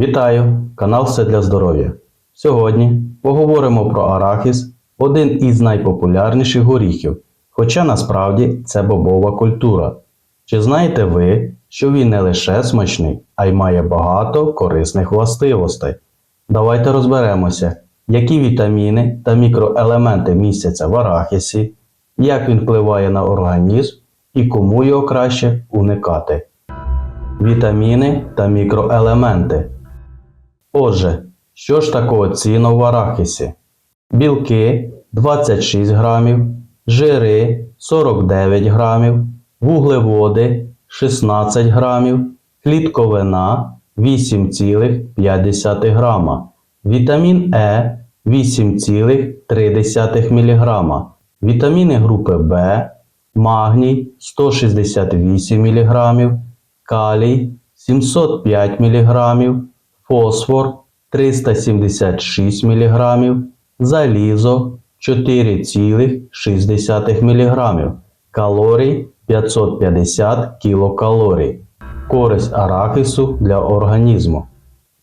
Вітаю! Канал Все для здоров'я. Сьогодні поговоримо про арахіс, один із найпопулярніших горіхів, хоча насправді це бобова культура. Чи знаєте ви, що він не лише смачний, а й має багато корисних властивостей? Давайте розберемося, які вітаміни та мікроелементи містяться в арахісі, як він впливає на організм і кому його краще уникати. Вітаміни та мікроелементи. Отже, що ж такого цінного в арахісі? Білки 26 грамів, жири 49 грамів, вуглеводи 16 грамів, клітковина 8,5 грама, вітамін Е 8,3 мг, вітаміни групи В, магній 168 мг, калій 705 мг, фосфор 376 мг, залізо 4,6 мг, калорій 550 кілокалорій. Користь арахісу для організму.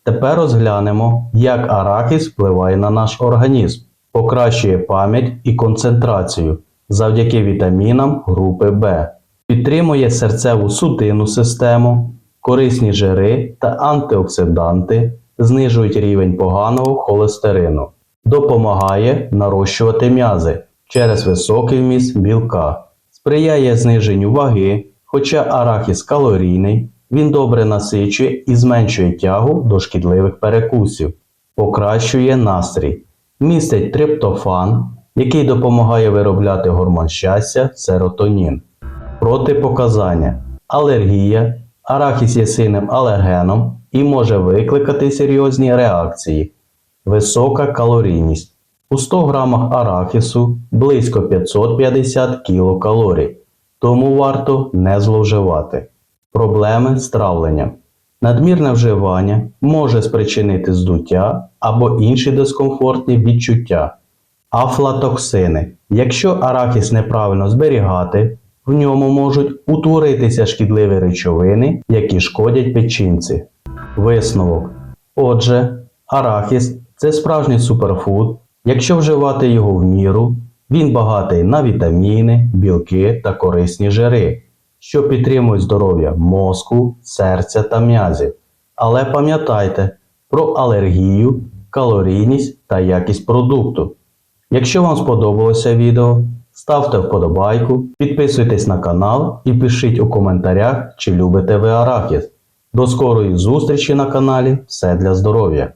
Тепер розглянемо, як арахіс впливає на наш організм, покращує пам'ять і концентрацію завдяки вітамінам групи В, підтримує серцеву судинну систему, корисні жири та антиоксиданти, знижують рівень поганого холестерину, допомагає нарощувати м'язи через високий вміст білка, сприяє зниженню ваги, хоча арахіс калорійний, він добре насичує і зменшує тягу до шкідливих перекусів, покращує настрій, містить триптофан, який допомагає виробляти гормон щастя серотонін. Протипоказання. Алергія. Арахіс є сильним алергеном і може викликати серйозні реакції. Висока калорійність. У 100 грамах арахісу близько 550 кілокалорій, тому варто не зловживати. Проблеми з травленням. Надмірне вживання може спричинити здуття або інші дискомфортні відчуття. Афлатоксини. Якщо арахіс неправильно зберігати, в ньому можуть утворитися шкідливі речовини, які шкодять печінці. Висновок. Отже, арахіс це справжній суперфуд. Якщо вживати його в міру, він багатий на вітаміни, білки та корисні жири, що підтримують здоров'я мозку, серця та м'язів. Але пам'ятайте про алергію, калорійність та якість продукту. Якщо вам сподобалося відео, ставте вподобайку, підписуйтесь на канал і пишіть у коментарях, чи любите ви арахіс. До скорої зустрічі на каналі Все для здоров'я!